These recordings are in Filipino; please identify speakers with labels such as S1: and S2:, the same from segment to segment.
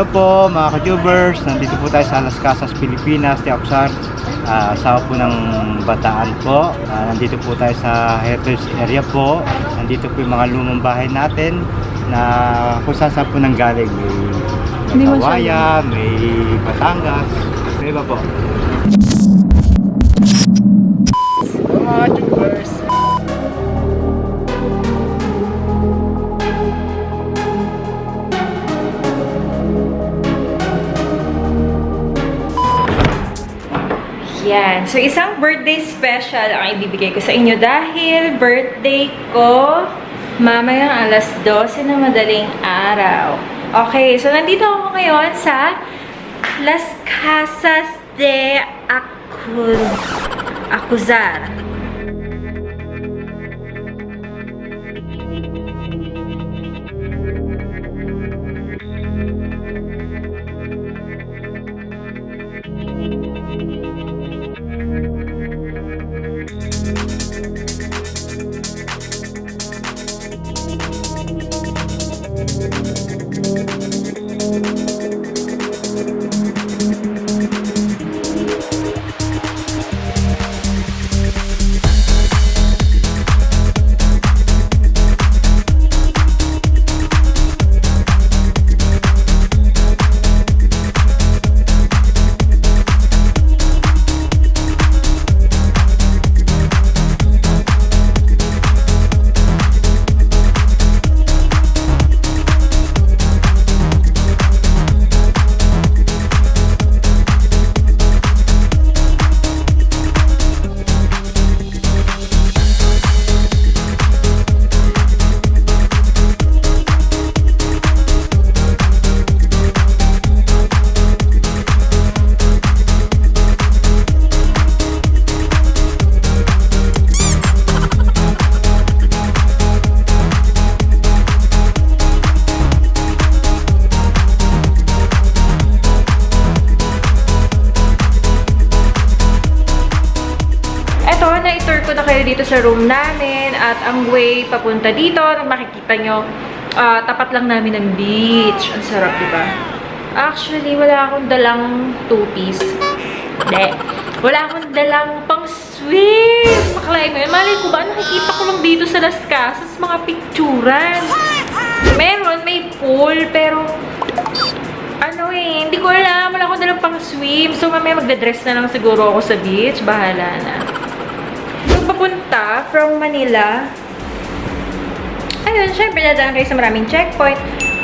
S1: Hello po mga ka-tubers, nandito po tayo sa Las Casas, Pilipinas, Tiapsar, uh, asawa po ng Bataan po. Ah, nandito po tayo sa Heritage area po. Nandito po yung mga lumang bahay natin na kung saan saan po nang galing. May, Kawaya, may Batangas, may iba po.
S2: Yan. So, isang birthday special ang ibibigay ko sa inyo dahil birthday ko mamayang alas 12 na madaling araw. Okay, so nandito ako ngayon sa Las Casas de Acuz Acuzar. Sa room namin at ang way papunta dito, nung makikita nyo, ah, tapat lang namin ng beach. Ang sarap, di ba? Actually, wala akong dalang two-piece. Hindi. Wala akong dalang pang swim. Makalay mo yun. Malay ko ba, nakikita ko lang dito sa Las Casas, mga picturan. Meron, may pool, pero ano eh, hindi ko alam. Wala akong dalang pang swim. So, mamaya magdadress na lang siguro ako sa beach. Bahala na. Papunta from Manila, ayun, syempre dadaan kayo sa maraming checkpoint.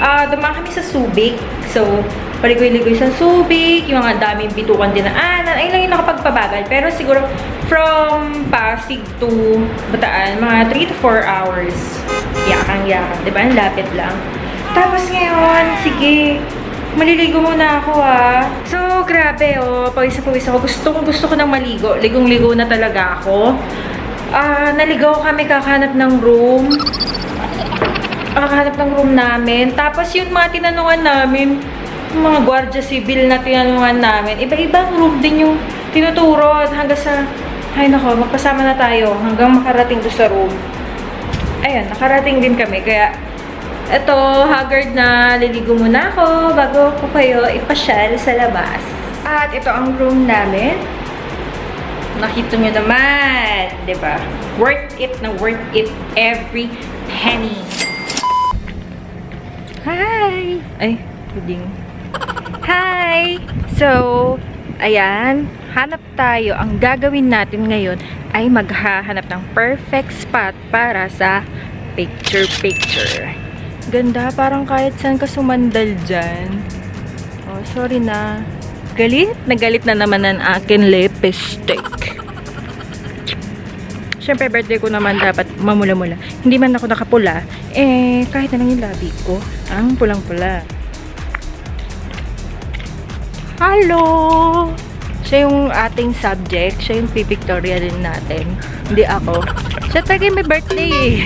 S2: Ah, dumaan kami sa Subic. So, paligoy-ligoy sa Subic, yung mga daming bitukan dinaanan. Ayun lang yung nakapagpabagal. Pero siguro, from Pasig to Bataan, mga 3 to 4 hours. Yakang-yakan. Diba? Ang lapit lang. Tapos ngayon, sige, maliligo muna ako ah. So, grabe oh. Pawis na pawis ako. Gusto ko, gusto ko nang maligo. Ligong-ligo na talaga ako. Ah, naligaw kami kakahanap ng room. Kakahanap ng room namin. Tapos yung mga tinanungan namin, yung mga gwardiya civil na tinanungan namin, iba-ibang room din yung tinuturo hanggang sa, ay nako, magpasama na tayo hanggang makarating doon sa room. Ayun, nakarating din kami. Kaya, eto, haggard na, liligo muna ako bago ko kayo ipasyal sa labas. At ito ang room namin. Nakita nyo naman, ba? Worth it na worth it every penny. Hi! Ay, puding. Hi! So, ayan, hanap tayo. Ang gagawin natin ngayon ay maghahanap ng perfect spot para sa picture-picture. Ganda, parang kahit saan ka sumandal dyan. Oh, sorry na. Galit? Nagalit na naman ang akin lipstick. Siyempre, birthday ko naman dapat mamula-mula. Hindi man ako nakapula, eh, kahit na lang yung labi ko, ang pulang-pula. Hello! Siya yung ating subject, siya yung pipictorial din natin. Hindi ako. Siya talaga may birthday eh.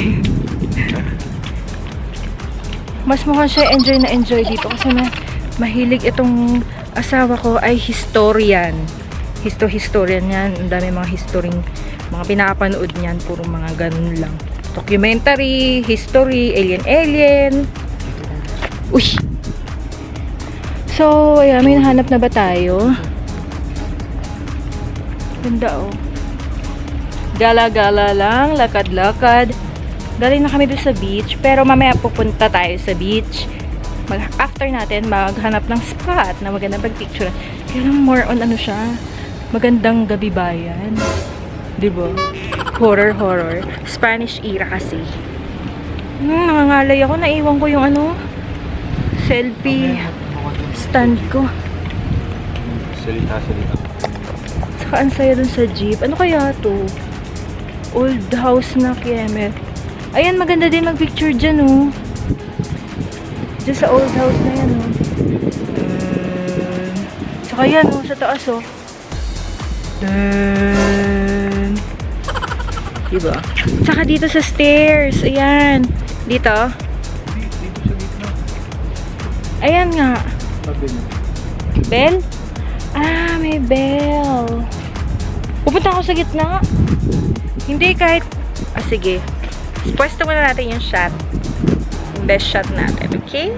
S2: Mas mukhang siya enjoy na enjoy dito kasi na mahilig itong asawa ko ay historian. Histo-historian yan. Ang dami mga history, mga pinapanood niyan. Puro mga ganun lang. Documentary, history, alien-alien. Uy! So, ayan, may nahanap na ba tayo? Ganda oh. Gala-gala lang, lakad-lakad. Galing na kami doon sa beach, pero mamaya pupunta tayo sa beach. Mag after natin, maghanap ng spot na magandang pag-picture. Kaya lang more on ano siya, magandang gabi bayan. Di ba? Horror, horror. Spanish era kasi. Hmm, nangangalay ako. Naiwan ko yung ano, selfie stand ko.
S1: Salita, salita.
S2: Saka ang saya dun sa jeep. Ano kaya to? Old house na Kiemer. Ayan, maganda din mag-picture dyan, oh. Dyan sa old house na yan, oh. Dun. Saka yan, oh, sa taas, oh. Dun. Diba? Saka dito sa stairs. Ayan. Dito. Ayan nga. Bell? Ah, may bell. Pupunta ako sa gitna. Hindi kahit... Ah, sige. Pwesto muna natin yung shot. Best shot natin, okay?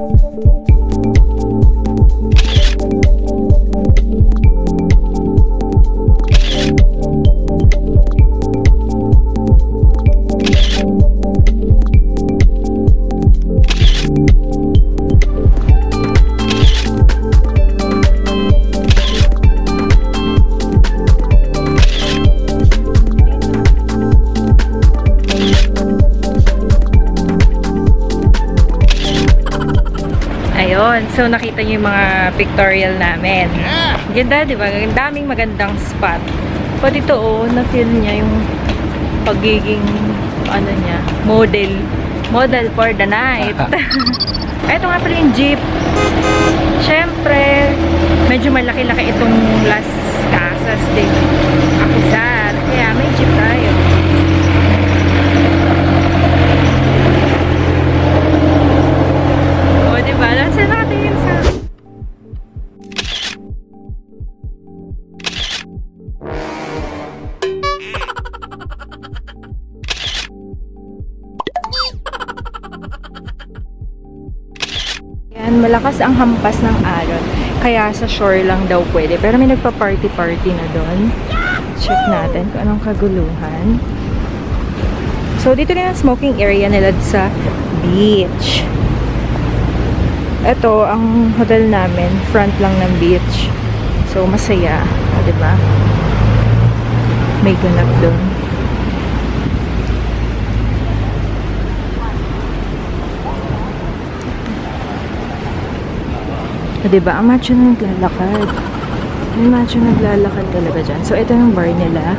S2: Ayun. So, nakita niyo yung mga pictorial namin. Ganda, di ba? Ang daming magandang spot. Pati ito, oh, na-feel niya yung pagiging, ano niya, model. Model for the night. Ito nga pala yung jeep. Siyempre, medyo malaki-laki itong Las Casas din. Akisar. Kaya may jeep tayo. O, diba? Nasa natin malakas ang hampas ng alon. Kaya sa shore lang daw pwede. Pero may nagpa-party-party na doon. Check natin kung anong kaguluhan. So, dito rin ang smoking area nila sa beach. Ito, ang hotel namin, front lang ng beach. So, masaya. O, diba? May ganap doon. O, diba? Ang macho na naglalakad. May macho naglalakad talaga dyan. So, ito yung bar nila.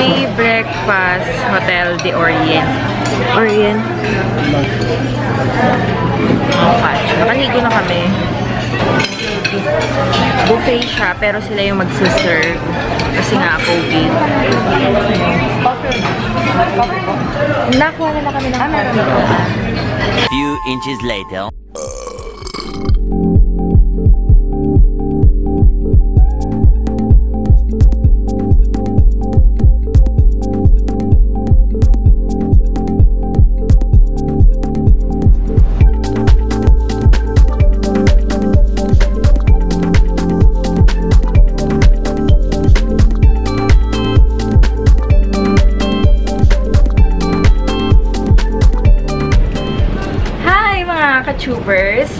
S2: Free breakfast, Hotel de Orient. Orient? Oh, catch. Nakaligo na kami. Buffet siya, pero sila yung magsaserve. Kasi nga, COVID. Nakuha na na kami ng coffee.
S3: Few inches later.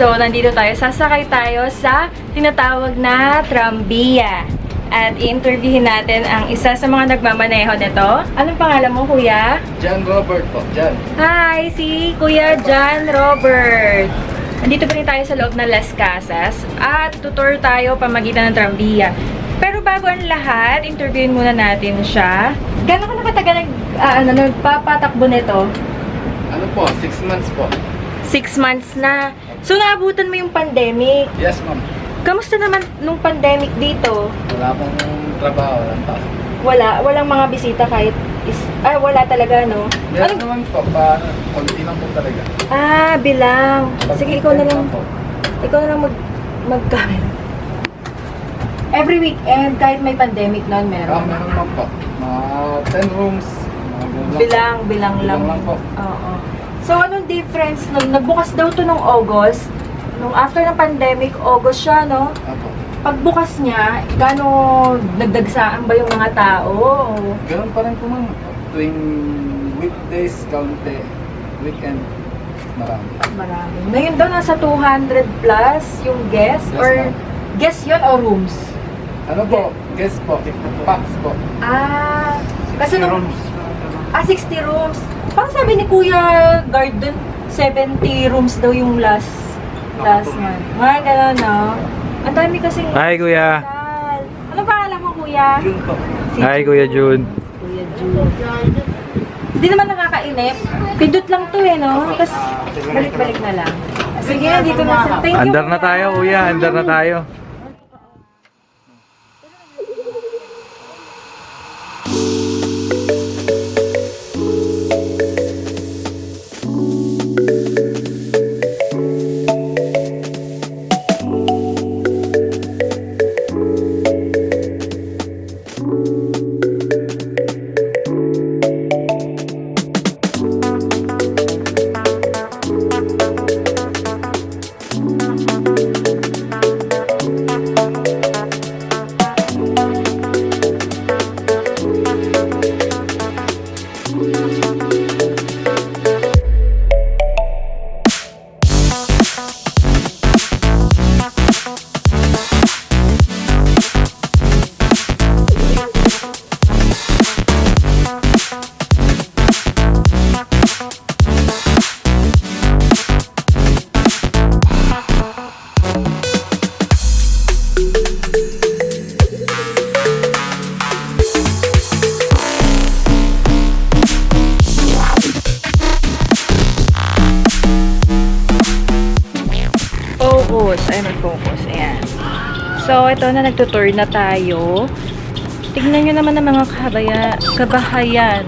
S2: So, nandito tayo. Sasakay tayo sa tinatawag na Trambia. At i-interviewin natin ang isa sa mga nagmamaneho nito. Anong pangalan mo, kuya?
S4: John Robert po, John.
S2: Hi! Si Kuya John Robert. Nandito pa rin tayo sa loob ng Las Casas. At tutor tayo pamagitan ng Trambia. Pero bago ang lahat, interviewin muna natin siya. Gano'n ka nakatagal nag, ah, ano, nagpapatakbo nito?
S4: Ano po, six months po.
S2: Six months na. So, naabutan mo yung pandemic.
S4: Yes, ma'am.
S2: Kamusta naman nung pandemic dito?
S4: Wala pong trabaho, walang pasok.
S2: Wala, walang mga bisita kahit is, ah, wala talaga, no?
S4: Meron
S2: Ano?
S4: naman po, pa, konti lang po talaga.
S2: Ah, bilang. Sige, ikaw na lang.
S4: Po.
S2: Ikaw na lang mag, mag Every weekend, kahit may pandemic noon,
S4: Ah,
S2: meron.
S4: meron naman po. Mga 10 rooms. Mga ganun lang
S2: Bilang, bilang lang.
S4: Bilang lang po.
S2: Oo. So, anong difference nun? Nagbukas daw to nung August. Nung after ng pandemic, August siya, no?
S4: Apo.
S2: Pagbukas niya, gaano nagdagsaan ba yung mga tao?
S4: Ganun pa rin po, ma'am. Tuwing weekdays, kaunti. Weekend, marami.
S2: Marami. Ngayon daw nasa 200 plus yung guest
S4: Yes,
S2: or
S4: ma'am.
S2: guest yun o rooms?
S4: Ano po, guest po, packs po.
S2: Ah, kasi nung,
S1: rooms.
S2: ah, 60 rooms. Parang sabi ni Kuya Guard dun, 70 rooms daw yung last last month. Mga gano'n, no? Ang dami kasi
S5: Hi, Kuya.
S2: Ano pangalan mo, Kuya?
S1: Yun po.
S2: Si
S5: Hi, Kuya Jun.
S2: Kuya Jun. Hindi naman nakakainip. Pindot lang to eh, no? Tapos, balik-balik na lang. Sige, dito na sila. Thank you,
S5: Andar na tayo, Kuya. Andar na tayo.
S2: Na, nagtutour na tayo. Tignan nyo naman ang mga kabaya, kabahayan.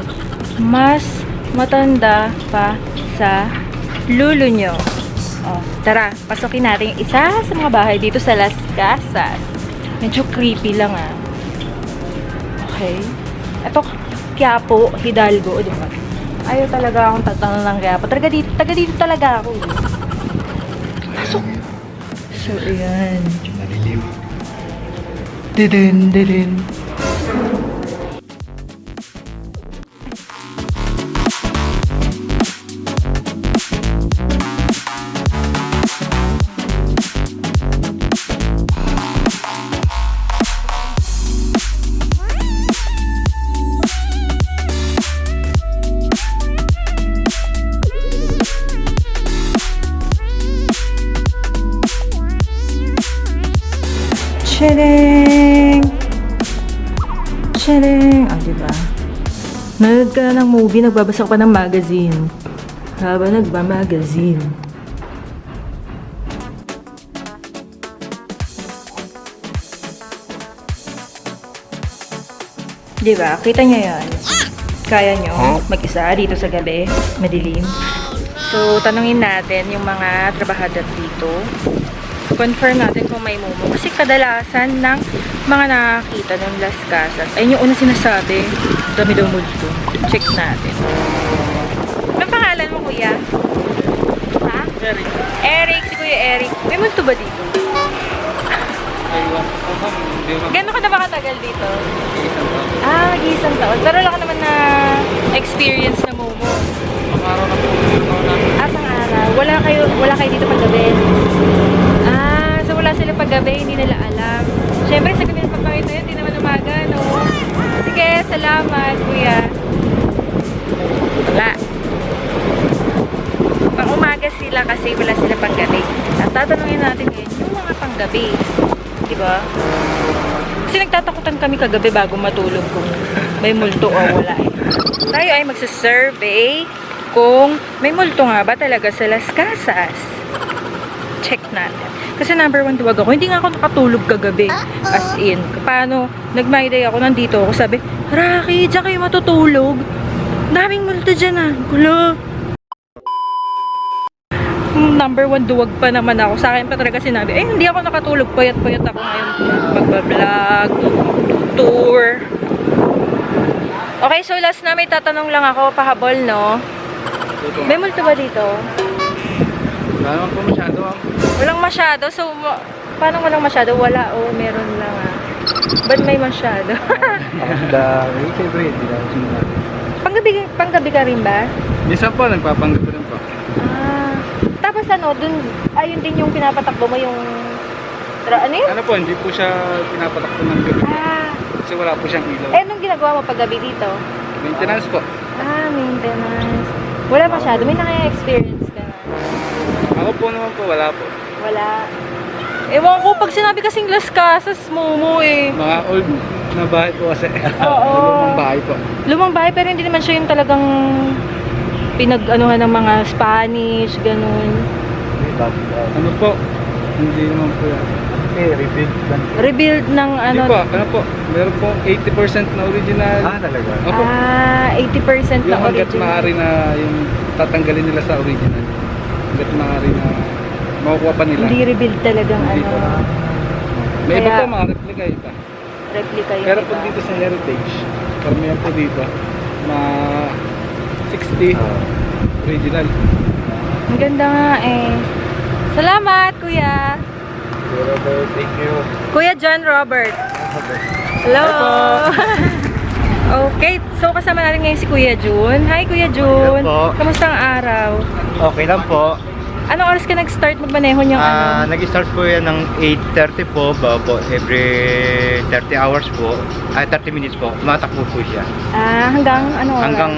S2: Mas matanda pa sa lulo nyo. Oh, tara, pasukin natin isa sa mga bahay dito sa Las Casas. Medyo creepy lang ah. Okay. Ito, Quiapo, Hidalgo, di ba? Ayaw talaga akong tatanong ng Quiapo. Taga dito, taga dito talaga ako. eh. Pasok! So, ayan.
S1: Madilim.
S2: Dedin dedin. Chilling! Tadang! Ah, diba? Nanood ka ng movie, nagbabasa ka pa ng magazine. Habang nagba-magazine. Diba? Kita niyo yan. Kaya nyo mag-isa dito sa gabi, madilim. So, tanungin natin yung mga trabahador dito. Confirm natin kung may mumo. Kasi kadalasan ng mga nakakita ng Las Casas, ayun yung una sinasabi, dami daw multo. Check natin. Anong pangalan mo, kuya? Ha?
S4: Eric.
S2: Eric, si Kuya Eric. May multo ba dito? Gano'n ka na ba katagal dito?
S4: Isang taon.
S2: Ah, mag-iisang taon. Pero wala ka naman na experience na momo.
S4: Mga araw na po.
S2: Ah, pang araw. Wala kayo, wala kayo dito paggabi. Wala sila paggabi, hindi nila alam. Siyempre, sa pagkawin na yun, hindi naman umaga, no? Sige, salamat, kuya. Wala. Pang umaga sila kasi wala sila panggabi. At tatanungin natin ngayon, yung mga panggabi. Di ba? Kasi nagtatakutan kami kagabi bago matulog kung may multo o wala eh. Tayo ay magsasurvey kung may multo nga ba talaga sa Las Casas. Check natin. Kasi number one duwag ako. Hindi nga ako nakatulog kagabi. As in. Paano? Nag-my day ako. Nandito ako. Sabi, Rocky, diyan kayo matutulog. Daming multo dyan ah. Gulo. Number one duwag pa naman ako. Sa akin pa talaga sinabi, eh hindi ako nakatulog. Payat-payat ako ngayon. Magbablog. Tour. Okay, so last na may tatanong lang ako. Pahabol, no? May multo ba dito?
S4: Wala naman po masyado ma'am.
S2: Walang masyado. So, ma- paano walang masyado? Wala. Oh, meron lang ah. Ba't may masyado?
S4: Ang dami. Siyempre, hindi lang sinunod.
S2: panggabi, panggabi ka rin ba?
S4: Minsan po, nagpapanggap rin po.
S2: Ah. Tapos ano, dun, ayun din yung pinapatakbo mo yung... Tra, ano yun?
S4: Ano po, hindi po siya pinapatakbo ng gabi.
S2: Ah.
S4: Kasi wala po siyang ilaw.
S2: Eh, nung ginagawa mo paggabi dito?
S4: Maintenance po.
S2: Ah, maintenance. Wala masyado. May naka-experience ka na.
S4: Ako po naman po, wala po.
S2: Wala. Ewan ko, pag sinabi kasing Las Casas, Momo eh.
S4: Mga old na bahay po kasi.
S2: Oo.
S4: Lumang bahay po.
S2: Lumang bahay, pero hindi naman siya yung talagang pinag-anuhan ng mga Spanish, ganun.
S4: Ano po? Hindi naman po yan.
S1: Okay, repeat lang.
S2: Rebuild ng ano.
S4: Hindi po, ano po? Meron po 80% na original.
S1: Ah, talaga?
S4: Opo.
S2: Ah, 80% na
S4: yung hanggat
S2: original.
S4: maaari na yung tatanggalin nila sa original. Hanggat maaari na makukuha pa nila.
S2: Hindi rebuild talagang
S4: Hindi
S2: ano,
S4: po. May iba
S2: Kaya-
S4: po mga replica iba.
S2: replica yun.
S4: Pero pag dito sa heritage, karamihan po dito, mga 60 original.
S2: Ang ganda nga eh. Salamat, kuya.
S1: Thank you.
S2: Kuya John Robert. Hello. okay, so kasama natin ngayon si Kuya Jun. Hi, Kuya Jun.
S1: Hello po.
S2: Kamusta ang araw?
S1: Okay lang po.
S2: Anong oras ka nag-start magmaneho niyang
S1: Ah,
S2: ano?
S1: nag-start po yan ng 8.30 po, ba po, every 30 hours po, ay 30 minutes po, tumatakbo po siya.
S2: Ah, hanggang ano oras?
S1: Hanggang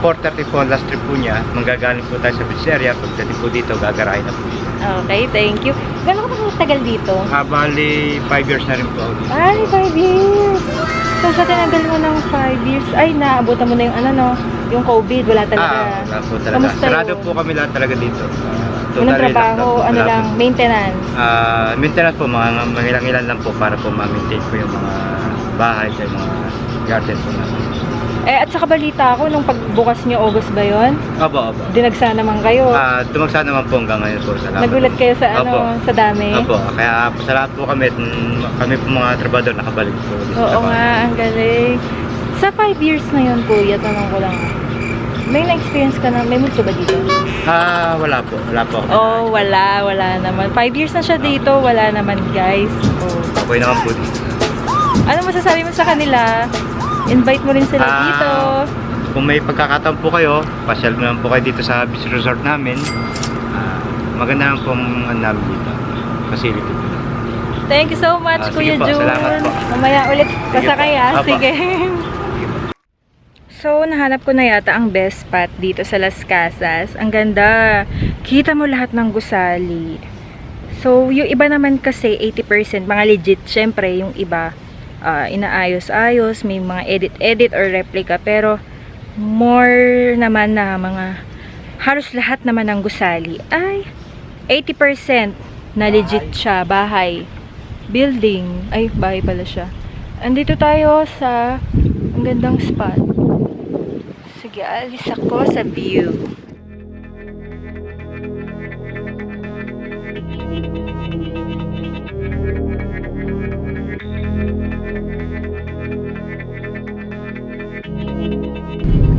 S1: 4.30 po, last trip po niya, manggagaling po tayo sa beach area, pagdating po dito, gagarahin na po siya.
S2: Okay, thank you. Gano'n ka pa tagal dito?
S1: Ah, bali, 5 years na rin po. ako dito.
S2: Ay, 5 years. So, sa tinagal mo ng 5 years, ay, naabutan mo na yung ano, no? Yung COVID, wala talaga.
S1: Ah, wala po talaga.
S2: Kamusta
S1: Sarado
S2: yun?
S1: po kami lahat talaga dito. Ah, Totally
S2: trabaho,
S1: lockdown po.
S2: ano
S1: Wala
S2: lang,
S1: po.
S2: maintenance.
S1: Ah, maintenance po, mga mangilang-ilan lang po para po ma-maintain po yung mga bahay at mga garden po namin.
S2: Eh, at saka balita ako, nung pagbukas niyo, August ba yun?
S1: Opo, opo.
S2: Dinagsa naman kayo.
S1: Ah, dumagsa naman po hanggang ngayon po. Salamat.
S2: Nagulat kayo sa ano,
S1: Opo.
S2: sa dami.
S1: Opo, kaya salamat po kami at mm, kami po mga trabador nakabalik po. sa
S2: Oo
S1: trabaho.
S2: nga, ang galing. Sa 5 years na yun, kuya, tanong ko lang. May na-experience ka na, may multo ba dito?
S1: Ah, wala po. Wala po. ako.
S2: Oh, wala, wala naman. 5 years na siya dito, wala naman guys. Oh.
S1: Okay naman po dito.
S2: Ano masasabi mo sa kanila? Invite mo rin sila
S1: Ah,
S2: dito.
S1: Kung may pagkakataon po kayo, pasyal mo naman po kayo dito sa beach resort namin. Ah, maganda naman po ang ano namin dito. Facility po.
S2: Thank you so much,
S1: Ah, sige
S2: Kuya
S1: po,
S2: Jun.
S1: salamat po.
S2: Mamaya ulit pasakay ah.
S1: Apo.
S2: Sige. So, nahanap ko na yata ang best spot dito sa Las Casas. Ang ganda. Kita mo lahat ng gusali. So, yung iba naman kasi 80%, mga legit, syempre, yung iba, ah, inaayos-ayos, may mga edit-edit or replica, pero more naman na mga halos lahat naman ng gusali ay 80% na legit siya, bahay, building, ay bahay pala siya. Andito tayo sa ang gandang spot. Sige, alis ako sa view.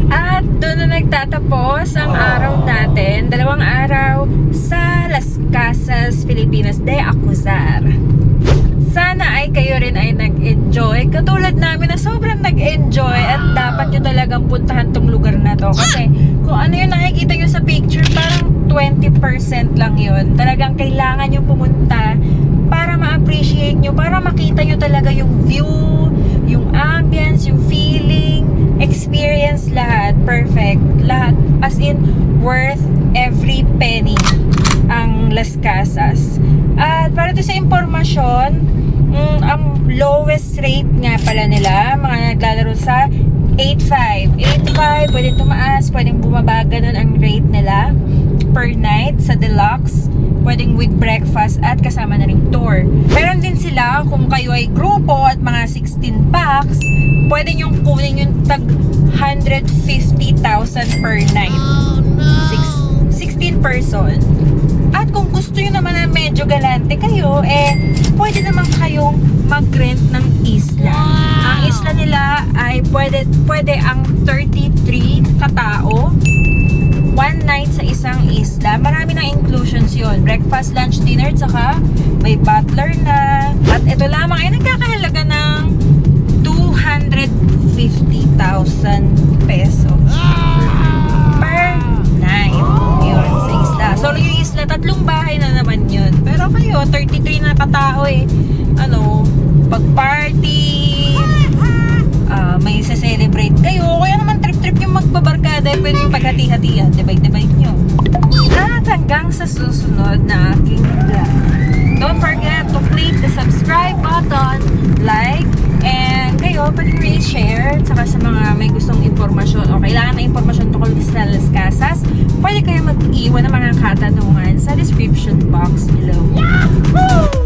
S2: At doon na nagtatapos ang araw natin. Dalawang araw sa Las Casas, Filipinas de Acuzar. Sana ay kayo rin ay nag-enjoy. Katulad namin na sobrang nag-enjoy at dapat nyo talagang puntahan tong lugar na to. Kasi kung ano yung nakikita nyo sa picture, parang 20% lang yun. Talagang kailangan nyo pumunta para ma-appreciate nyo, para makita nyo talaga yung view, yung ambience, yung feeling, experience lahat, perfect. Lahat, as in, worth every penny ang Las Casas. At para to sa impormasyon, mm, ang lowest rate nga pala nila, mga naglalaro sa 8.5. 8.5, pwede tumaas, pwedeng bumaba, ganun ang rate nila per night sa deluxe. Pwedeng with breakfast at kasama na ring tour. Meron din sila kung kayo ay grupo at mga 16 packs, pwede yung kunin yung tag 150,000 per night. Six, 16 person. At kung gusto nyo naman na medyo galante kayo, eh, pwede naman kayong mag-rent ng isla. Ang isla nila ay pwede, pwede ang 33 katao one night sa isang isla. Marami ng inclusions yon Breakfast, lunch, dinner, tsaka may butler na. At ito lamang ay nagkakahalaga ng 250,000 pesos per Pero kayo, 33 na katao eh. Ano, pag-party, ah, may celebrate kayo. Kaya naman trip-trip yung magbabarkada, eh, pwede yung paghati-hatian, divide-divide nyo. At hanggang sa susunod na aking vlog. Don't forget to click the subscribe button, like, and kayo, pwede nyo i-share. Saka sa mga may gustong informasyon o kailangan na informasyon tungkol sa Las Casas, pwede kayo mag-iwan ng mga katanungan sa description box below. Yahoo!